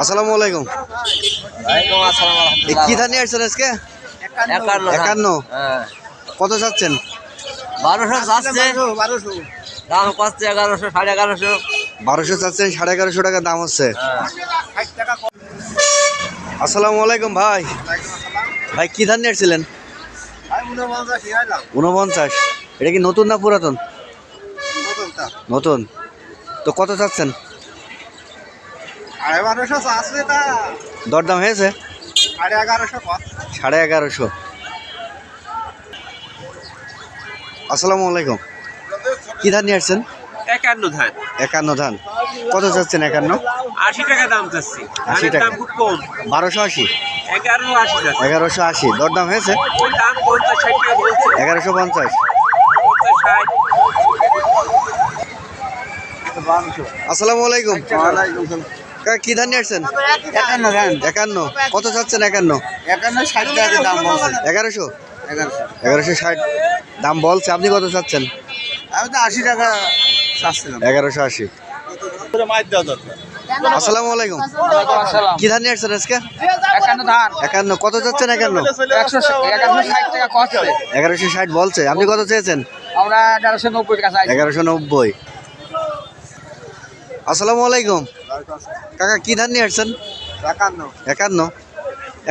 আসসালামু আলাইকুম। কি ধান নিয়ে আসছেন আজকে? একান্ন হ্যাঁ। কত চাচ্ছেন বারোশো যাচ্ছে। দাম কচ্ছে এগারোশো সাড়ে এগারোশো। বারোশো চাচ্ছেন সাড়ে এগারোশো টাকা দাম হচ্ছে। হ্যাঁ। আসসালামু আলাইকুম ভাই। ভাই কি ধান নিয়ে আসছিলেন? উনপঞ্চাশ এটা কি নতুন না পুরাতন? নতুন। তো কত চাচ্ছেন? দরদাম হয়েছে? সাড়ে এগারোশো আসসালামু আলাইকুম। কি ধান নিয়ে আসছেন? একান্ন ধান। একান্ন ধান। কত চাচ্ছেন একান্ন? আশি টাকা দাম চাচ্ছি। আশি টাকা। খুব কম। বারোশো আশি? এগারোশো আশি। দরদাম হয়েছে? এগারোশো পঞ্চাশ। আসসালামু আলাইকুম। কি ধান নিয়ে আসছেন? একান্ন ধান। একান্ন। কত চাচ্ছেন একান্ন? একান্ন ষাট টাকা দাম বলছে। এগারোশো? এগারোশো। এগারোশো ষাট দাম বলছে। আপনি কত চাচ্ছেন? আমি তো আশি টাকা চাচ্ছিলাম। এগারোশো আশি। আসসালামু আলাইকুম। কি ধান নিয়ে আসছেন আজকে? একান্ন একান্ন। কত চাচ্ছেন একান্ন? একশো টাকা এগারোশো ষাট বলছে। আপনি কত চেয়েছেন? আমরা এগারোশো নব্বই এগারোশো নব্বই। আসসালামু আলাইকুম। কাকা কি ধান নিয়ে আসছেন? একান্ন। একান্ন?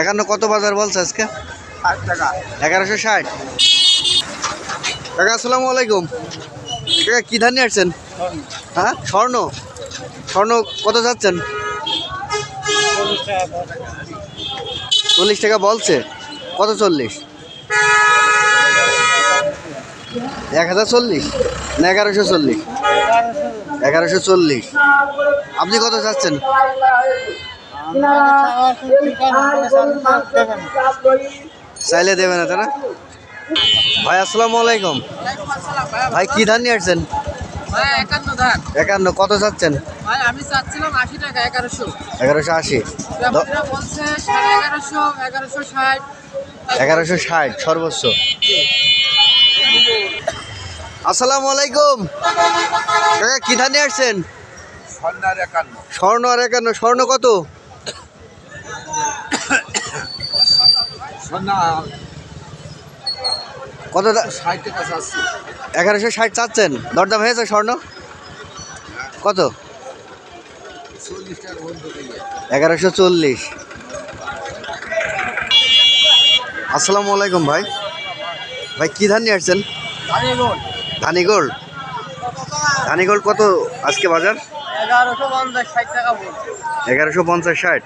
একান্ন কত বাজার বলছে আজকে? এগারোশো ষাট। কাকা আসসালামু আলাইকুম। কাকা কি ধান নিয়ে আসছেন? হ্যাঁ? স্বর্ণ? স্বর্ণ কত যাচ্ছেন? চল্লিশ টাকা বলছে? কত চল্লিশ? এক হাজার চল্লিশ না এগারোশো চল্লিশ? এগারোশো চল্লিশ। আপনি কত চাচ্ছেন? চাইলে দেবে না তারা ভাই, আসসালামু আলাইকুম। ভাই, কি ধান নিয়ে আসছেন? একান্ন, কত চাচ্ছেন? এগারোশো আশি। এগারোশো ষাট। সর্বোচ্চ। আসসালামু আলাইকুম। কাকা কি ধান নিয়ে আসছেন স্বর্ণ আর একান্ন স্বর্ণ কত? কত এগারোশো ষাট চাচ্ছেন। দরদাম হয়েছে স্বর্ণ? কত? এগারোশো চল্লিশ। আসসালামু আলাইকুম ভাই। ভাই কি ধান নিয়ে আসছেন? ধানিগোল্ড ধানিগোল্ড কত আজকে বাজার? এগারোশো পঞ্চাশ ষাট টাকা এগারোশো পঞ্চাশ ষাট।